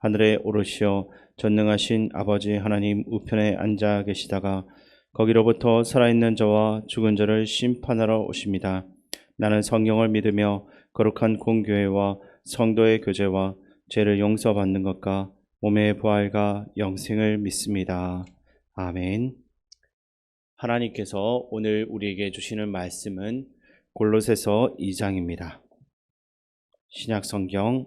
하늘에 오르시어 전능하신 아버지 하나님 우편에 앉아 계시다가 거기로부터 살아있는 자와 죽은 자를 심판하러 오십니다. 나는 성령을 믿으며 거룩한 공교회와 성도의 교제와 죄를 용서받는 것과 몸의 부활과 영생을 믿습니다. 아멘. 하나님께서 오늘 우리에게 주시는 말씀은 골로새서 2장입니다. 신약 성경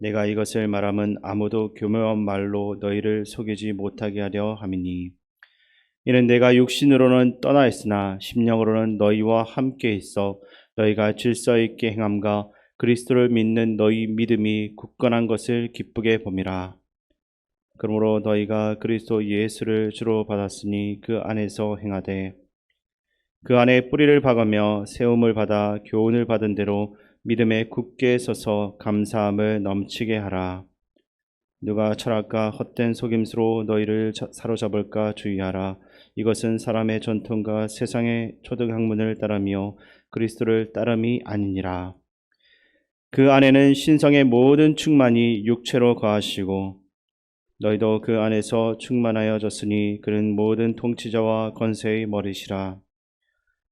내가 이것을 말함은 아무도 교묘한 말로 너희를 속이지 못하게 하려 함이니. 이는 내가 육신으로는 떠나 있으나 심령으로는 너희와 함께 있어 너희가 질서 있게 행함과 그리스도를 믿는 너희 믿음이 굳건한 것을 기쁘게 봄이라. 그러므로 너희가 그리스도 예수를 주로 받았으니 그 안에서 행하되 그 안에 뿌리를 박으며 세움을 받아 교훈을 받은 대로 믿음에 굳게 서서 감사함을 넘치게 하라. 누가 철학과 헛된 속임수로 너희를 사로잡을까 주의하라. 이것은 사람의 전통과 세상의 초등 학문을 따르며 그리스도를 따름이 아니니라. 그 안에는 신성의 모든 충만이 육체로 거하시고 너희도 그 안에서 충만하여졌으니 그는 모든 통치자와 권세의 머리시라.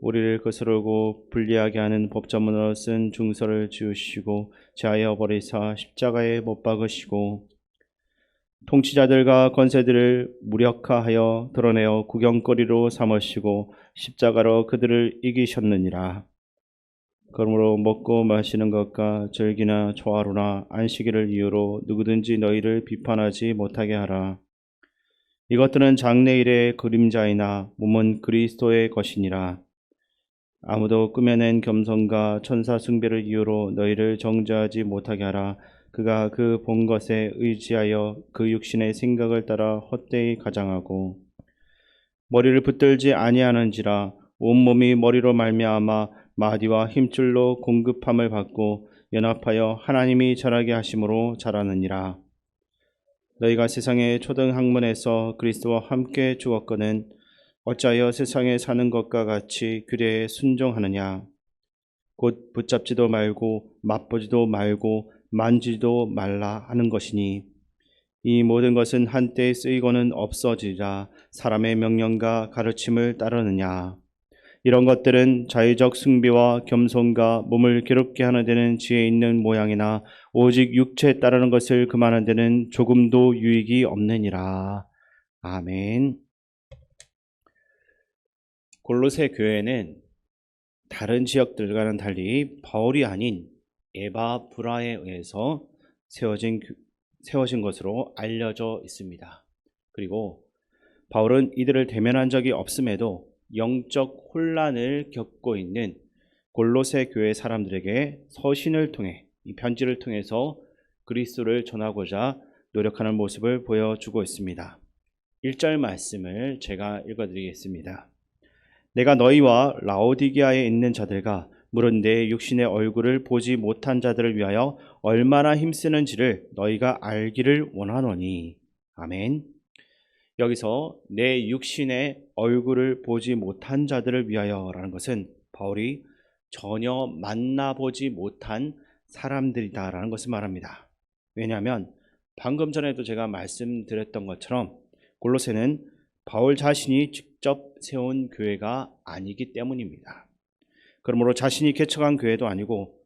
우리를 거스르고 불리하게 하는 법전문으로 쓴 중서를 지우시고 제하여 버리사 십자가에 못 박으시고 통치자들과 권세들을 무력화하여 드러내어 구경거리로 삼으시고 십자가로 그들을 이기셨느니라. 그러므로 먹고 마시는 것과 절기나 초하루나 안식일을 이유로 누구든지 너희를 비판하지 못하게 하라. 이것들은 장래일의 그림자이나 몸은 그리스도의 것이니라. 아무도 꾸며낸 겸손과 천사 숭배를 이유로 너희를 정죄하지 못하게 하라. 그가 그 본 것에 의지하여 그 육신의 생각을 따라 헛되이 가장하고 머리를 붙들지 아니하는지라 온몸이 머리로 말미암아 마디와 힘줄로 공급함을 받고 연합하여 하나님이 자라게 하심으로 자라느니라. 너희가 세상의 초등 학문에서 그리스도와 함께 죽었거든 어찌하여 세상에 사는 것과 같이 규례에 순종하느냐? 곧 붙잡지도 말고 맛보지도 말고 만지도 말라 하는 것이니 이 모든 것은 한때 쓰이고는 없어지라. 사람의 명령과 가르침을 따르느냐? 이런 것들은 자의적 승비와 겸손과 몸을 괴롭게 하는 데는 지혜 있는 모양이나 오직 육체에 따르는 것을 그만한 데는 조금도 유익이 없느니라. 아멘. 골로새 교회는 다른 지역들과는 달리 바울이 아닌 에바 브라에 의해서 세워진 세워진 것으로 알려져 있습니다. 그리고 바울은 이들을 대면한 적이 없음에도 영적 혼란을 겪고 있는 골로새 교회 사람들에게 서신을 통해 이 편지를 통해서 그리스도를 전하고자 노력하는 모습을 보여주고 있습니다. 1절 말씀을 제가 읽어드리겠습니다. 내가 너희와 라오디게아에 있는 자들과 물은 내 육신의 얼굴을 보지 못한 자들을 위하여 얼마나 힘쓰는지를 너희가 알기를 원하노니. 아멘. 여기서 내 육신의 얼굴을 보지 못한 자들을 위하여라는 것은 바울이 전혀 만나보지 못한 사람들이다라는 것을 말합니다. 왜냐하면 방금 전에도 제가 말씀드렸던 것처럼 골로새는 바울 자신이 직접 세운 교회가 아니기 때문입니다. 그러므로 자신이 개척한 교회도 아니고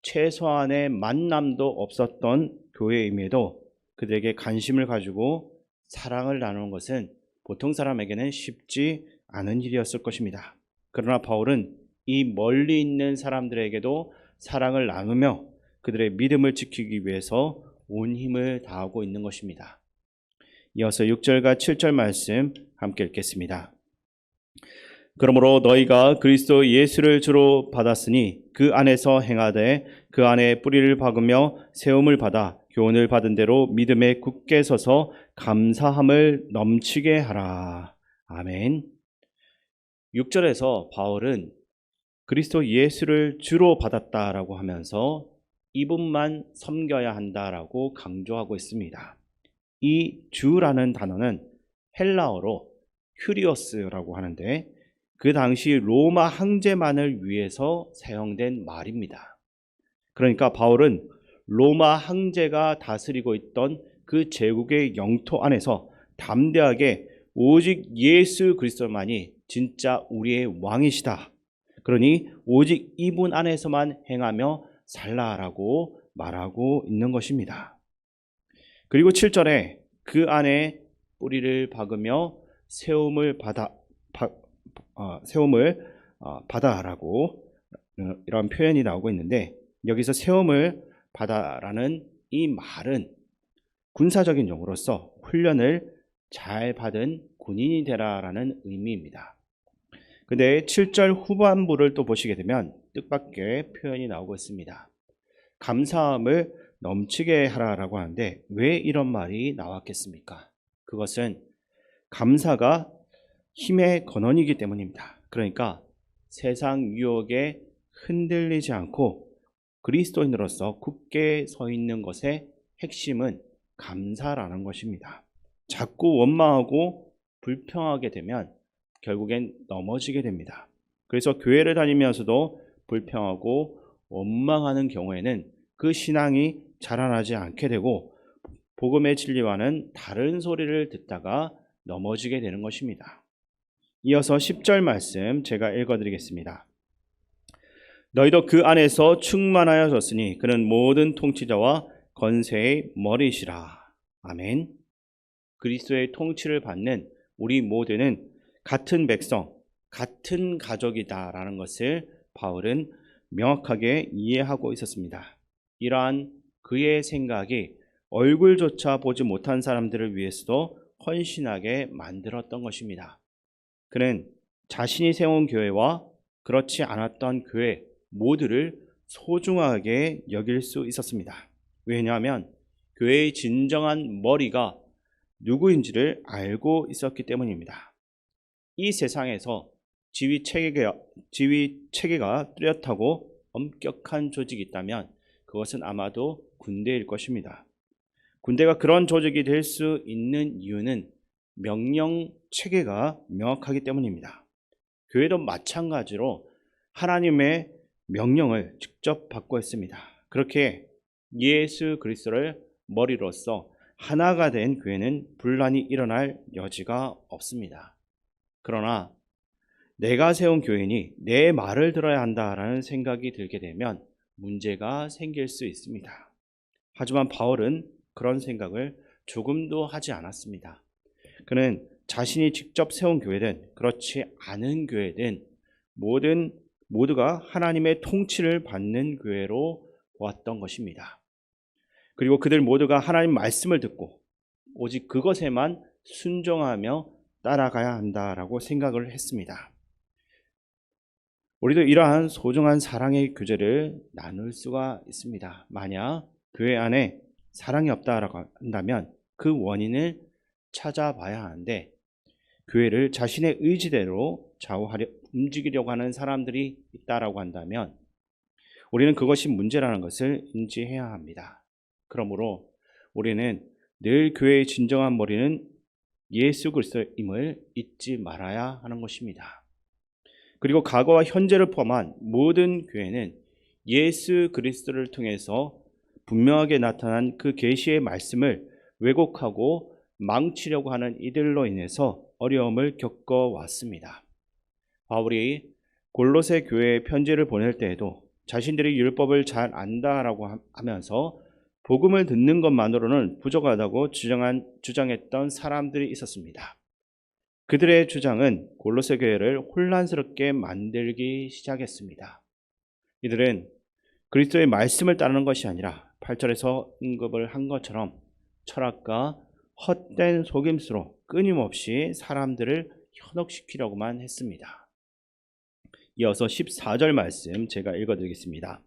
최소한의 만남도 없었던 교회임에도 그들에게 관심을 가지고 사랑을 나누는 것은 보통 사람에게는 쉽지 않은 일이었을 것입니다. 그러나 바울은 이 멀리 있는 사람들에게도 사랑을 나누며 그들의 믿음을 지키기 위해서 온 힘을 다하고 있는 것입니다. 이어서 6절과 7절 말씀 함께 읽겠습니다. 그러므로 너희가 그리스도 예수를 주로 받았으니 그 안에서 행하되 그 안에 뿌리를 박으며 세움을 받아 교훈을 받은 대로 믿음에 굳게 서서 감사함을 넘치게 하라. 아멘. 6절에서 바울은 그리스도 예수를 주로 받았다라고 하면서 이분만 섬겨야 한다라고 강조하고 있습니다. 이 주라는 단어는 헬라어로 큐리오스라고 하는데 그 당시 로마 황제만을 위해서 사용된 말입니다. 그러니까 바울은 로마 황제가 다스리고 있던 그 제국의 영토 안에서 담대하게 오직 예수 그리스도만이 진짜 우리의 왕이시다. 그러니 오직 이분 안에서만 행하며 살라라고 말하고 있는 것입니다. 그리고 7절에 그 안에 뿌리를 박으며 세움을 받아 바, 어, 세움을 어, 받아라고 어, 이런 표현이 나오고 있는데 여기서 세움을 받아라는 이 말은 군사적인 용어로서 훈련을 잘 받은 군인이 되라라는 의미입니다. 근데 7절 후반부를 또 보시게 되면 뜻밖의 표현이 나오고 있습니다. 감사함을 넘치게 하라라고 하는데 왜 이런 말이 나왔겠습니까? 그것은 감사가 힘의 근원이기 때문입니다. 그러니까 세상 유혹에 흔들리지 않고 그리스도인으로서 굳게 서 있는 것의 핵심은 감사라는 것입니다. 자꾸 원망하고 불평하게 되면 결국엔 넘어지게 됩니다. 그래서 교회를 다니면서도 불평하고 원망하는 경우에는 그 신앙이 자라나지 않게 되고 복음의 진리와는 다른 소리를 듣다가 넘어지게 되는 것입니다. 이어서 10절 말씀 제가 읽어드리겠습니다. 너희도 그 안에서 충만하여졌으니 그는 모든 통치자와 건세의 머리시라. 아멘. 그리스도의 통치를 받는 우리 모두는 같은 백성, 같은 가족이다라는 것을 바울은 명확하게 이해하고 있었습니다. 이러한 그의 생각이 얼굴조차 보지 못한 사람들을 위해서도 헌신하게 만들었던 것입니다. 그는 자신이 세운 교회와 그렇지 않았던 교회 모두를 소중하게 여길 수 있었습니다. 왜냐하면 교회의 진정한 머리가 누구인지를 알고 있었기 때문입니다. 이 세상에서 지휘 체계가, 지휘 체계가 뚜렷하고 엄격한 조직이 있다면 그것은 아마도 군대일 것입니다. 군대가 그런 조직이 될 수 있는 이유는 명령 체계가 명확하기 때문입니다. 교회도 마찬가지로 하나님의 명령을 직접 받고 있습니다. 그렇게 예수 그리스도를 머리로서 하나가 된 교회는 분란이 일어날 여지가 없습니다. 그러나 내가 세운 교인이 내 말을 들어야 한다라는 생각이 들게 되면 문제가 생길 수 있습니다. 하지만 바울은 그런 생각을 조금도 하지 않았습니다. 그는 자신이 직접 세운 교회든 그렇지 않은 교회든 모든 모두가 하나님의 통치를 받는 교회로 보았던 것입니다. 그리고 그들 모두가 하나님 말씀을 듣고 오직 그것에만 순종하며 따라가야 한다라고 생각을 했습니다. 우리도 이러한 소중한 사랑의 교제를 나눌 수가 있습니다. 만약 교회 안에 사랑이 없다라고 한다면 그 원인을 찾아봐야 하는데 교회를 자신의 의지대로 좌우하려 움직이려고 하는 사람들이 있다라고 한다면 우리는 그것이 문제라는 것을 인지해야 합니다. 그러므로 우리는 늘 교회의 진정한 머리는 예수 그리스도임을 잊지 말아야 하는 것입니다. 그리고 과거와 현재를 포함한 모든 교회는 예수 그리스도를 통해서 분명하게 나타난 그 계시의 말씀을 왜곡하고 망치려고 하는 이들로 인해서 어려움을 겪어 왔습니다. 바울이 골로새 교회에 편지를 보낼 때에도 자신들이 율법을 잘 안다라고 하면서 복음을 듣는 것만으로는 부족하다고 주장한, 주장했던 사람들이 있었습니다. 그들의 주장은 골로새 교회를 혼란스럽게 만들기 시작했습니다. 이들은 그리스도의 말씀을 따르는 것이 아니라 8절에서 언급을 한 것처럼 철학과 헛된 속임수로 끊임없이 사람들을 현혹시키려고만 했습니다. 이어서 14절 말씀 제가 읽어드리겠습니다.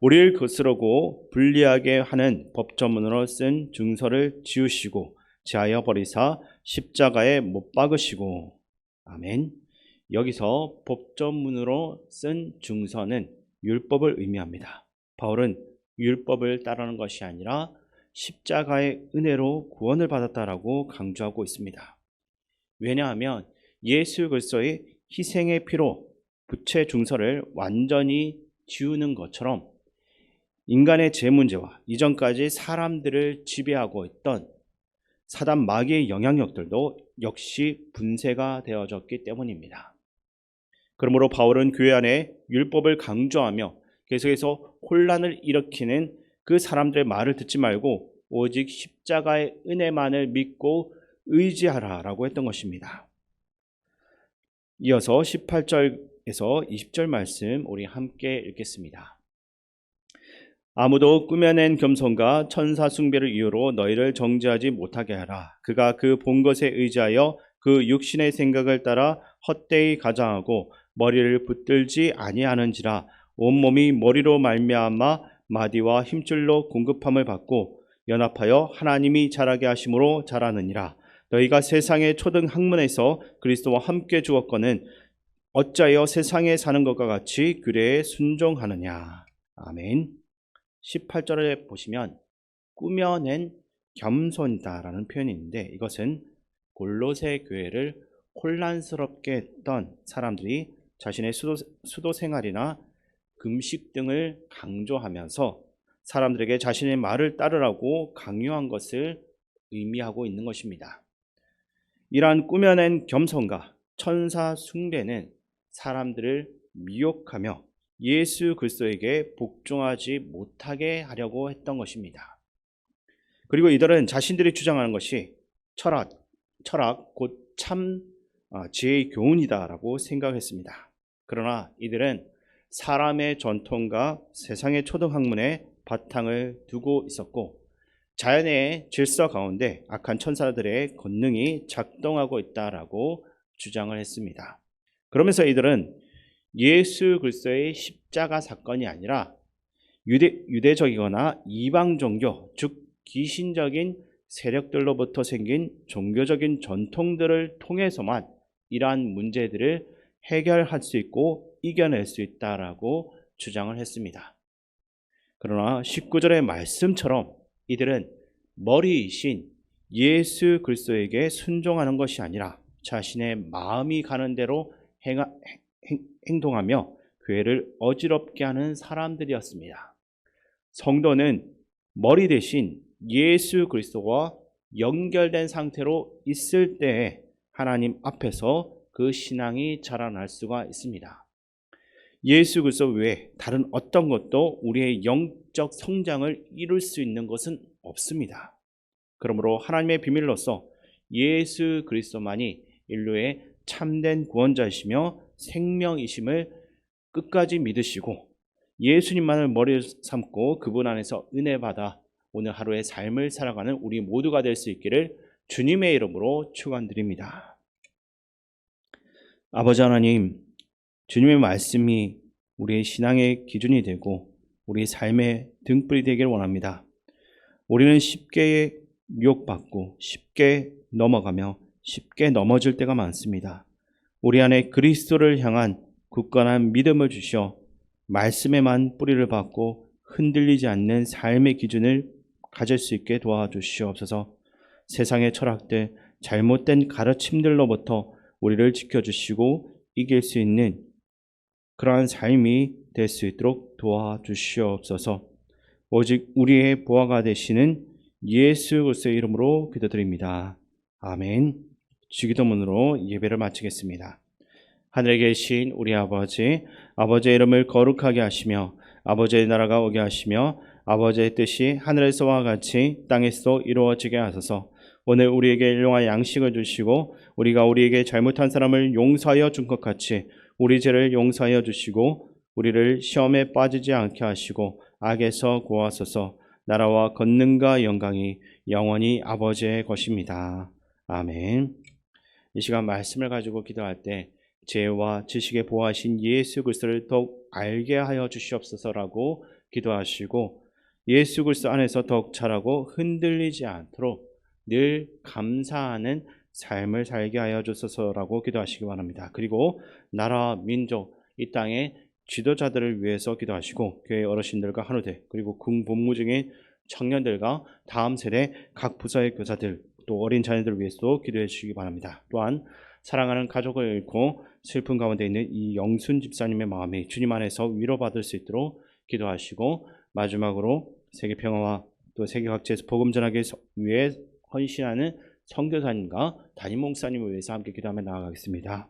우리를 거스르고 불리하게 하는 법조문으로 쓴 증서를 지우시고 제하여 버리사 십자가에 못 박으시고 아멘. 여기서 법조문으로 쓴 증서는 율법을 의미합니다. 바울은 율법을 따르는 것이 아니라 십자가의 은혜로 구원을 받았다라고 강조하고 있습니다. 왜냐하면 예수 그리스도의 희생의 피로 부채 중서를 완전히 지우는 것처럼 인간의 죄 문제와 이전까지 사람들을 지배하고 있던 사단 마귀의 영향력들도 역시 분쇄가 되어졌기 때문입니다. 그러므로 바울은 교회 안에 율법을 강조하며 계속해서 혼란을 일으키는 그 사람들의 말을 듣지 말고 오직 십자가의 은혜만을 믿고 의지하라 라고 했던 것입니다. 이어서 18절에서 20절 말씀 우리 함께 읽겠습니다. 아무도 꾸며낸 겸손과 천사 숭배를 이유로 너희를 정죄하지 못하게 하라. 그가 그 본 것에 의지하여 그 육신의 생각을 따라 헛되이 가장하고 머리를 붙들지 아니하는지라 온몸이 머리로 말미암아 마디와 힘줄로 공급함을 받고 연합하여 하나님이 자라게 하심으로 자라느니라. 너희가 세상의 초등 학문에서 그리스도와 함께 죽었거는 어찌하여 세상에 사는 것과 같이 규례에 순종하느냐. 아멘. 18절에 보시면 꾸며낸 겸손이다라는 표현이 있는데 이것은 골로새 교회를 혼란스럽게 했던 사람들이 자신의 수도, 수도 생활이나 금식 등을 강조하면서 사람들에게 자신의 말을 따르라고 강요한 것을 의미하고 있는 것입니다. 이러한 꾸며낸 겸손과 천사 숭배는 사람들을 미혹하며 예수 그리스도에게 복종하지 못하게 하려고 했던 것입니다. 그리고 이들은 자신들이 주장하는 것이 철학, 철학 곧 참 지혜의 교훈이다라고 생각했습니다. 그러나 이들은 사람의 전통과 세상의 초등학문에 바탕을 두고 있었고 자연의 질서 가운데 악한 천사들의 권능이 작동하고 있다라고 주장을 했습니다. 그러면서 이들은 예수 그리스도의 십자가 사건이 아니라 유대, 유대적이거나 이방 종교, 즉 기신적인 세력들로부터 생긴 종교적인 전통들을 통해서만 이러한 문제들을 해결할 수 있고 이겨낼 수 있다라고 주장을 했습니다. 그러나 19절의 말씀처럼 이들은 머리이신 예수 그리스도에게 순종하는 것이 아니라 자신의 마음이 가는 대로 행하, 행, 행동하며 교회를 어지럽게 하는 사람들이었습니다. 성도는 머리 대신 예수 그리스도와 연결된 상태로 있을 때 하나님 앞에서 그 신앙이 자라날 수가 있습니다. 예수 그리스도 외에 다른 어떤 것도 우리의 영적 성장을 이룰 수 있는 것은 없습니다. 그러므로 하나님의 비밀로서 예수 그리스도만이 인류의 참된 구원자이시며 생명이심을 끝까지 믿으시고 예수님만을 머리를 삼고 그분 안에서 은혜 받아 오늘 하루의 삶을 살아가는 우리 모두가 될 수 있기를 주님의 이름으로 축원드립니다. 아버지 하나님, 주님의 말씀이 우리의 신앙의 기준이 되고 우리 삶의 등불이 되길 원합니다. 우리는 쉽게 미혹받고 쉽게 넘어가며 쉽게 넘어질 때가 많습니다. 우리 안에 그리스도를 향한 굳건한 믿음을 주셔 말씀에만 뿌리를 받고 흔들리지 않는 삶의 기준을 가질 수 있게 도와주시옵소서. 세상의 철학들, 잘못된 가르침들로부터 우리를 지켜주시고 이길 수 있는 그러한 삶이 될 수 있도록 도와주시옵소서. 오직 우리의 보화가 되시는 예수 그리스도의 이름으로 기도드립니다. 아멘. 주기도문으로 예배를 마치겠습니다. 하늘에 계신 우리 아버지, 아버지의 이름을 거룩하게 하시며 아버지의 나라가 오게 하시며 아버지의 뜻이 하늘에서와 같이 땅에서 이루어지게 하소서. 오늘 우리에게 일용할 양식을 주시고 우리가 우리에게 잘못한 사람을 용서하여 준 것 같이 우리 죄를 용서하여 주시고 우리를 시험에 빠지지 않게 하시고 악에서 구하소서. 나라와 권능과 영광이 영원히 아버지의 것입니다. 아멘. 이 시간 말씀을 가지고 기도할 때 죄와 지식에 보호하신 예수 그리스도를 더욱 알게 하여 주시옵소서라고 기도하시고 예수 그리스도 안에서 더욱 자라고 흔들리지 않도록 늘 감사하는 삶을 살게 하여 주소서라고 기도하시기 바랍니다. 그리고 나라 민족 이 땅의 지도자들을 위해서 기도하시고 교회 어르신들과 한우대 그리고 군복무 중인 청년들과 다음 세대 각 부서의 교사들 또 어린 자녀들을 위해서도 기도해 주시기 바랍니다. 또한 사랑하는 가족을 잃고 슬픈 가운데 있는 이 영순 집사님의 마음이 주님 안에서 위로받을 수 있도록 기도하시고 마지막으로 세계 평화와 또 세계 각지에서 복음 전하기 위해 헌신하는 선교사님과 담임 목사님을 위해서 함께 기도하며 나아가겠습니다.